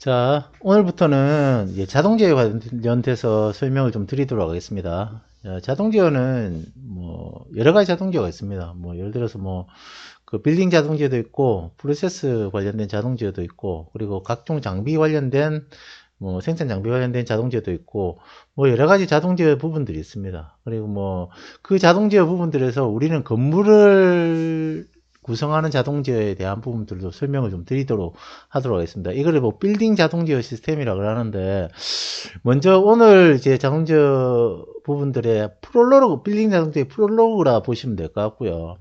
자, 오늘부터는 자동제어 관련돼서 설명을 좀 드리도록 하겠습니다. 자, 자동제어는 뭐 여러 가지 자동제어가 있습니다. 뭐 예를 들어서 뭐 그 빌딩 자동제어도 있고 프로세스 관련된 자동제어도 있고 그리고 각종 장비 관련된 뭐 생산 장비 관련된 자동제어도 있고 뭐 여러 가지 자동제어 부분들이 있습니다. 그리고 뭐 그 자동제어 부분들에서 우리는 건물을 구성하는 자동제어에 대한 부분들도 설명을 좀 드리도록 하도록 하겠습니다. 이거를 뭐 빌딩 자동제어 시스템이라고 하는데 먼저 오늘 이제 자동제어 부분들의 프롤로그 빌딩 자동제어 프롤로그라 보시면 될 것 같고요.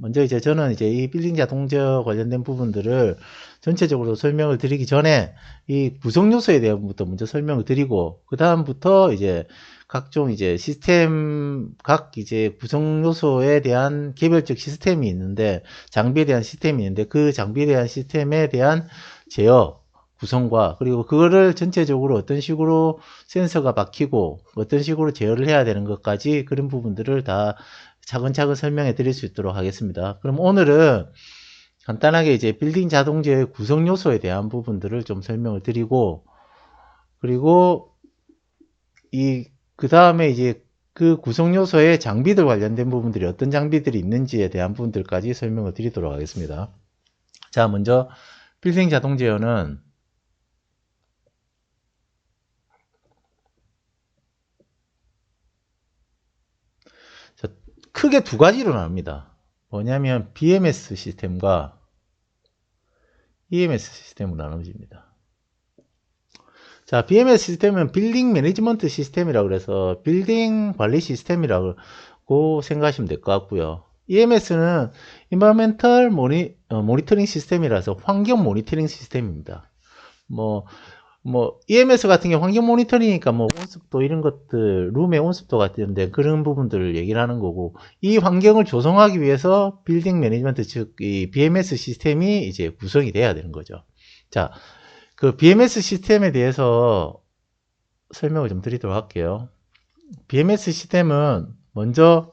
먼저 이제 저는 이제 이 빌딩 자동제어 관련된 부분들을 전체적으로 설명을 드리기 전에 이 구성 요소에 대한부터 먼저 설명을 드리고 그 다음부터 이제 각종 이제 시스템 각 이제 구성 요소에 대한 개별적 시스템이 있는데 장비에 대한 시스템이 있는데 그 장비에 대한 시스템에 대한 제어 구성과 그리고 그거를 전체적으로 어떤 식으로 센서가 박히고 어떤 식으로 제어를 해야 되는 것까지 그런 부분들을 다 차근차근 설명해 드릴 수 있도록 하겠습니다. 그럼 오늘은 간단하게 이제 빌딩 자동제의 구성 요소에 대한 부분들을 좀 설명을 드리고 그리고 이 그 다음에 이제 그 구성 요소의 장비들 관련된 부분들이 어떤 장비들이 있는지에 대한 부분들까지 설명을 드리도록 하겠습니다. 자, 먼저 빌딩 자동 제어는 자, 크게 두 가지로 나눕니다. 뭐냐면 BMS 시스템과 EMS 시스템으로 나눠집니다. 자, BMS 시스템은 빌딩 매니지먼트 시스템이라고 그래서 빌딩 관리 시스템이라고 생각하시면 될 것 같고요. EMS는 Environmental 모니, 어, 모니터링 시스템이라서 환경 모니터링 시스템입니다. 뭐, 뭐, EMS 같은 경우 환경 모니터링이니까 뭐 온습도 이런 것들, 룸의 온습도 같은데 그런 부분들을 얘기를 하는 거고, 이 환경을 조성하기 위해서 빌딩 매니지먼트 즉, 이 BMS 시스템이 이제 구성이 돼야 되는 거죠. 자, 그 BMS 시스템에 대해서 설명을 좀 드리도록 할게요. BMS 시스템은 먼저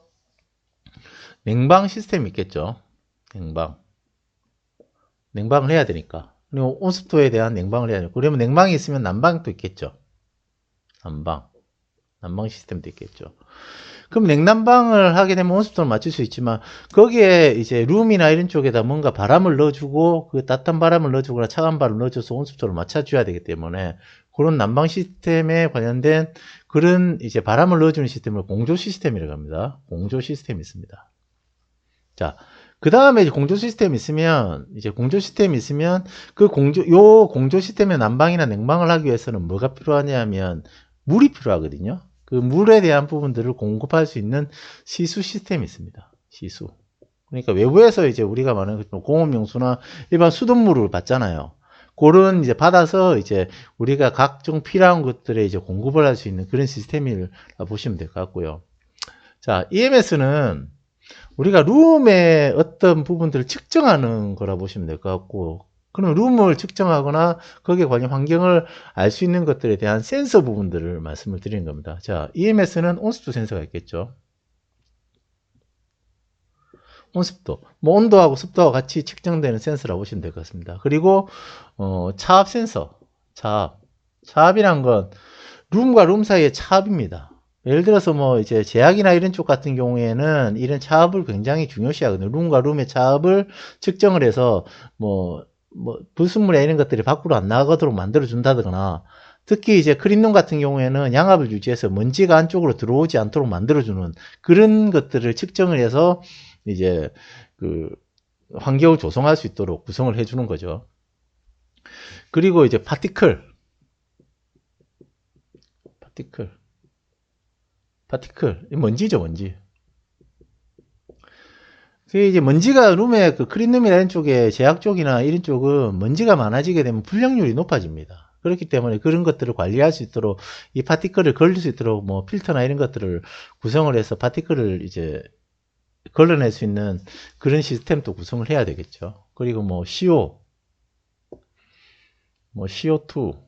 냉방 시스템이 있겠죠. 냉방. 냉방을 해야 되니까. 그리고 온습도에 대한 냉방을 해야 되고 그러면 냉방이 있으면 난방도 있겠죠. 난방. 난방 시스템도 있겠죠. 그럼 냉난방을 하게 되면 온습도를 맞출 수 있지만 거기에 이제 룸이나 이런 쪽에다 뭔가 바람을 넣어주고 그 따뜻한 바람을 넣어주거나 차가운 바람을 넣어줘서 온습도를 맞춰줘야 되기 때문에 그런 난방 시스템에 관련된 그런 이제 바람을 넣어주는 시스템을 공조 시스템이라고 합니다. 공조 시스템이 있습니다. 자, 그 다음에 공조 시스템이 있으면, 이제 공조 시스템이 있으면, 그 공조, 요 공조 시스템의 난방이나 냉방을 하기 위해서는 뭐가 필요하냐면, 물이 필요하거든요. 그 물에 대한 부분들을 공급할 수 있는 시수 시스템이 있습니다. 시수. 그러니까 외부에서 이제 우리가 말하는 공업용수나 일반 수돗물을 받잖아요. 그런 이제 받아서 이제 우리가 각종 필요한 것들에 이제 공급을 할 수 있는 그런 시스템이라 보시면 될 것 같고요. 자, EMS는 우리가 룸의 어떤 부분들을 측정하는 거라 보시면 될 것 같고, 그럼 룸을 측정하거나 거기에 관련 환경을 알 수 있는 것들에 대한 센서 부분들을 말씀을 드리는 겁니다. 자, EMS는 온습도 센서가 있겠죠. 온습도, 뭐 온도하고 습도와 같이 측정되는 센서라고 보시면 될 것 같습니다. 그리고 어, 차압 센서, 차압, 차압이란 건 룸과 룸 사이의 차압입니다. 예를 들어서 뭐 이제 제약이나 이런 쪽 같은 경우에는 이런 차압을 굉장히 중요시 하거든요. 룸과 룸의 차압을 측정을 해서 뭐 뭐 불순물이나 이런 것들이 밖으로 안 나가도록 만들어 준다거나 특히 이제 크림룸 같은 경우에는 양압을 유지해서 먼지가 안쪽으로 들어오지 않도록 만들어주는 그런 것들을 측정을 해서 이제 그 환경을 조성할 수 있도록 구성을 해주는 거죠. 그리고 이제 파티클, 파티클, 파티클, 먼지죠, 먼지. 그 이제 먼지가 룸에 그 크린룸이나 이런 쪽에 제약 쪽이나 이런 쪽은 먼지가 많아지게 되면 불량률이 높아집니다. 그렇기 때문에 그런 것들을 관리할 수 있도록 이 파티클을 걸릴 수 있도록 뭐 필터나 이런 것들을 구성을 해서 파티클을 이제 걸러낼 수 있는 그런 시스템도 구성을 해야 되겠죠. 그리고 뭐 CO, 뭐 CO2,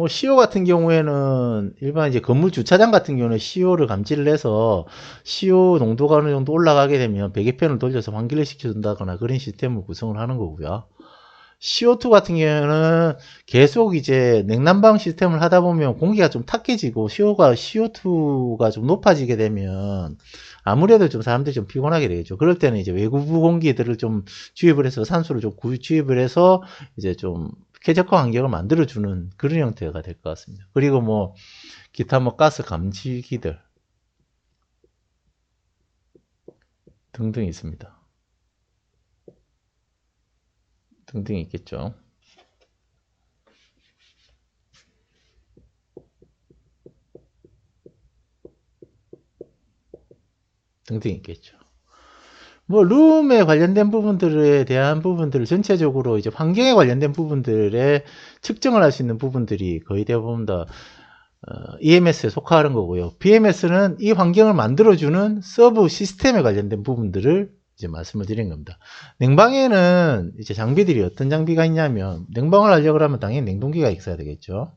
뭐 CO 같은 경우에는 일반 이제 건물 주차장 같은 경우는 CO를 감지를 해서 CO 농도가 어느 정도 올라가게 되면 배기팬을 돌려서 환기를 시켜준다거나 그런 시스템을 구성을 하는 거고요. CO2 같은 경우에는 계속 이제 냉난방 시스템을 하다 보면 공기가 좀 탁해지고 CO가, CO2가 좀 높아지게 되면 아무래도 좀 사람들이 좀 피곤하게 되겠죠. 그럴 때는 이제 외부부 공기들을 좀 주입을 해서 산소를 좀 구- 주입을 해서 이제 좀 쾌적한 환경을 만들어주는 그런 형태가 될 것 같습니다. 그리고 뭐 기타 뭐 가스 감지기들 등등 있습니다. 등등 있겠죠. 등등 있겠죠. 뭐 룸에 관련된 부분들에 대한 부분들을 전체적으로 이제 환경에 관련된 부분들에 측정을 할 수 있는 부분들이 거의 대부분 다 어, EMS에 속하는 거고요. BMS는 이 환경을 만들어주는 서브 시스템에 관련된 부분들을 이제 말씀을 드린 겁니다. 냉방에는 이제 장비들이 어떤 장비가 있냐면 냉방을 하려고 하면 당연히 냉동기가 있어야 되겠죠.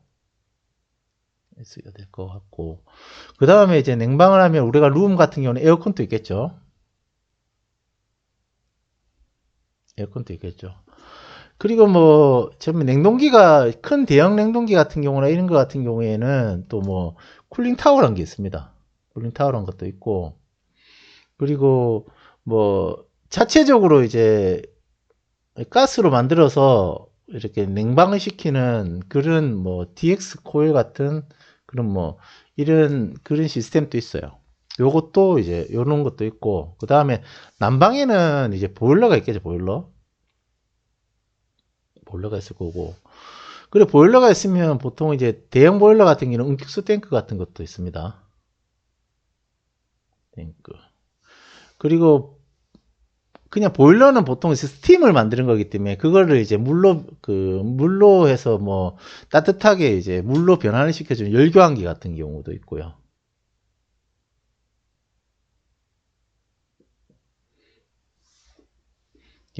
있어야 될 것 같고 그 다음에 이제 냉방을 하면 우리가 룸 같은 경우는 에어컨도 있겠죠. 에어컨도 있겠죠. 그리고 뭐, 전부 냉동기가, 큰 대형 냉동기 같은 경우나 이런 거 같은 경우에는 또 뭐, 쿨링 타워라는 게 있습니다. 쿨링 타워라는 것도 있고, 그리고 뭐, 자체적으로 이제, 가스로 만들어서 이렇게 냉방을 시키는 그런 뭐, DX 코일 같은 그런 뭐, 이런, 그런 시스템도 있어요. 요것도 이제, 요런 것도 있고, 그 다음에 난방에는 이제 보일러가 있겠죠, 보일러. 보일러가 있을 거고. 그리고 보일러가 있으면 보통 이제 대형 보일러 같은 경우는 응축수 탱크 같은 것도 있습니다. 탱크. 그리고 그냥 보일러는 보통 스팀을 만드는 거기 때문에 그거를 이제 물로 그 물로 해서 뭐 따뜻하게 이제 물로 변환을 시켜주는 열교환기 같은 경우도 있고요.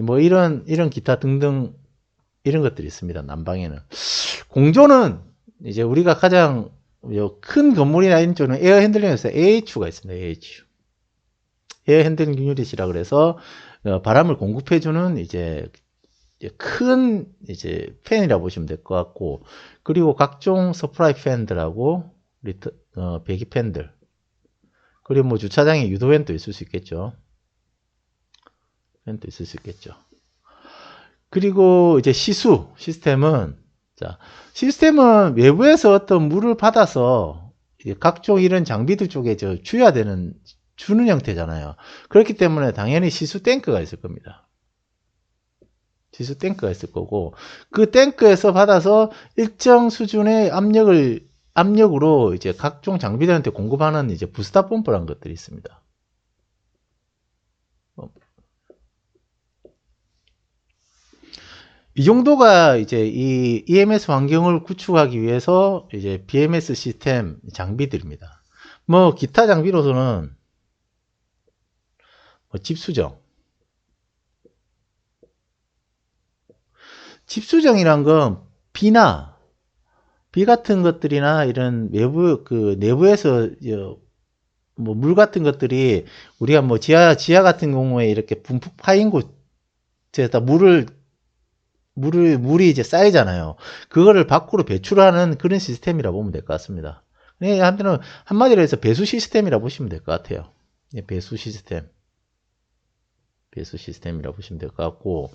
뭐 이런 이런 기타 등등 이런 것들이 있습니다. 난방에는. 공조는 이제 우리가 가장 큰 건물이나 이런 쪽은 에어 핸들링에서 AHU가 있습니다. AHU. 에어 핸들링 유닛이라 그래서 어, 바람을 공급해주는 이제 큰 이제 팬이라고 보시면 될 것 같고 그리고 각종 서프라이 팬들하고 리트, 어, 배기 팬들 그리고 뭐 주차장에 유도팬도 있을 수 있겠죠. 팬도 있을 수 있겠죠. 그리고 이제 시수 시스템은 자 시스템은 외부에서 어떤 물을 받아서 각종 이런 장비들 쪽에 저 주야 되는 주는 형태잖아요. 그렇기 때문에 당연히 시수 탱크가 있을 겁니다. 시수 탱크가 있을 거고 그 탱크에서 받아서 일정 수준의 압력을 압력으로 이제 각종 장비들한테 공급하는 이제 부스터 펌프라는 것들이 있습니다. 이 정도가 이제 이 EMS 환경을 구축하기 위해서 이제 BMS 시스템 장비들입니다. 뭐 기타 장비로서는 뭐 집수정. 집수정이란 건 비나 비 같은 것들이나 이런 외부 그 내부에서 뭐 물 같은 것들이 우리가 뭐 지하 지하 같은 경우에 이렇게 분폭 파인 곳에다 물을 물을, 물이 이제 쌓이잖아요. 그거를 밖으로 배출하는 그런 시스템이라 보면 될 것 같습니다. 네, 한편은 한마디로 해서 배수 시스템이라 보시면 될 것 같아요. 네, 배수 시스템. 배수 시스템이라 보시면 될 것 같고.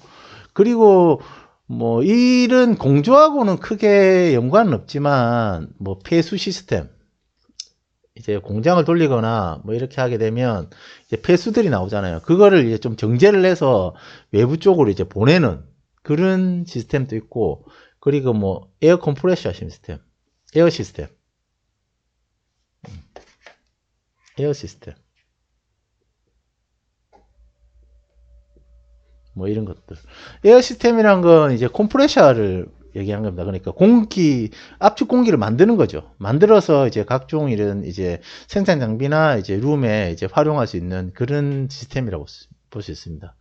그리고 뭐, 이런 공조하고는 크게 연관은 없지만, 뭐, 폐수 시스템. 이제 공장을 돌리거나 뭐 이렇게 하게 되면 이제 폐수들이 나오잖아요. 그거를 이제 좀 정제를 해서 외부 쪽으로 이제 보내는 그런 시스템도 있고 그리고 뭐 에어 컴프레셔 시스템 에어 시스템 에어 시스템 뭐 이런 것들 에어 시스템이란 건 이제 컴프레셔를 얘기한 겁니다. 그러니까 공기 압축 공기를 만드는 거죠. 만들어서 이제 각종 이런 이제 생산 장비나 이제 룸에 이제 활용할 수 있는 그런 시스템이라고 볼 수 있습니다.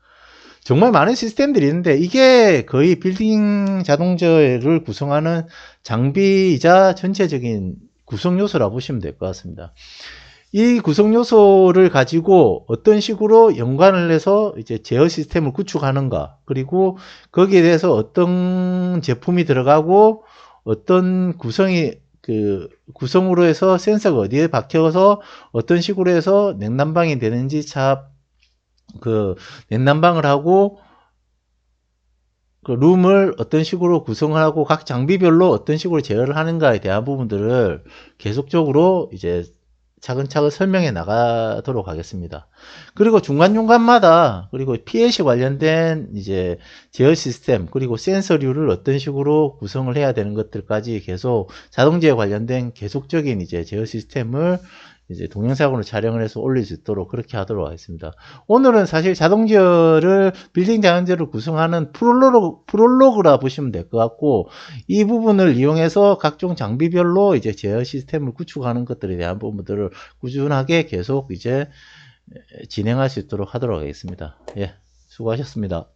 정말 많은 시스템들이 있는데 이게 거의 빌딩 자동차를 구성하는 장비이자 전체적인 구성 요소라고 보시면 될 것 같습니다. 이 구성 요소를 가지고 어떤 식으로 연관을 해서 이제 제어 시스템을 구축하는가 그리고 거기에 대해서 어떤 제품이 들어가고 어떤 구성이 그 구성으로 해서 센서가 어디에 박혀서 어떤 식으로 해서 냉난방이 되는지 차 그 냉난방을 하고 그 룸을 어떤 식으로 구성하고 각 장비별로 어떤 식으로 제어를 하는가에 대한 부분들을 계속적으로 이제 차근차근 설명해 나가도록 하겠습니다. 그리고 중간중간마다 그리고 PLC 관련된 이제 제어 시스템 그리고 센서류를 어떤 식으로 구성을 해야 되는 것들까지 계속 자동제어 관련된 계속적인 이제 제어 시스템을 이제 동영상으로 촬영을 해서 올릴 수 있도록 그렇게 하도록 하겠습니다. 오늘은 사실 자동제어를 빌딩 자연제를 구성하는 프롤로그, 프롤로그라 보시면 될 것 같고 이 부분을 이용해서 각종 장비별로 이제 제어 시스템을 구축하는 것들에 대한 부분들을 꾸준하게 계속 이제 진행할 수 있도록 하도록 하겠습니다. 예, 수고하셨습니다.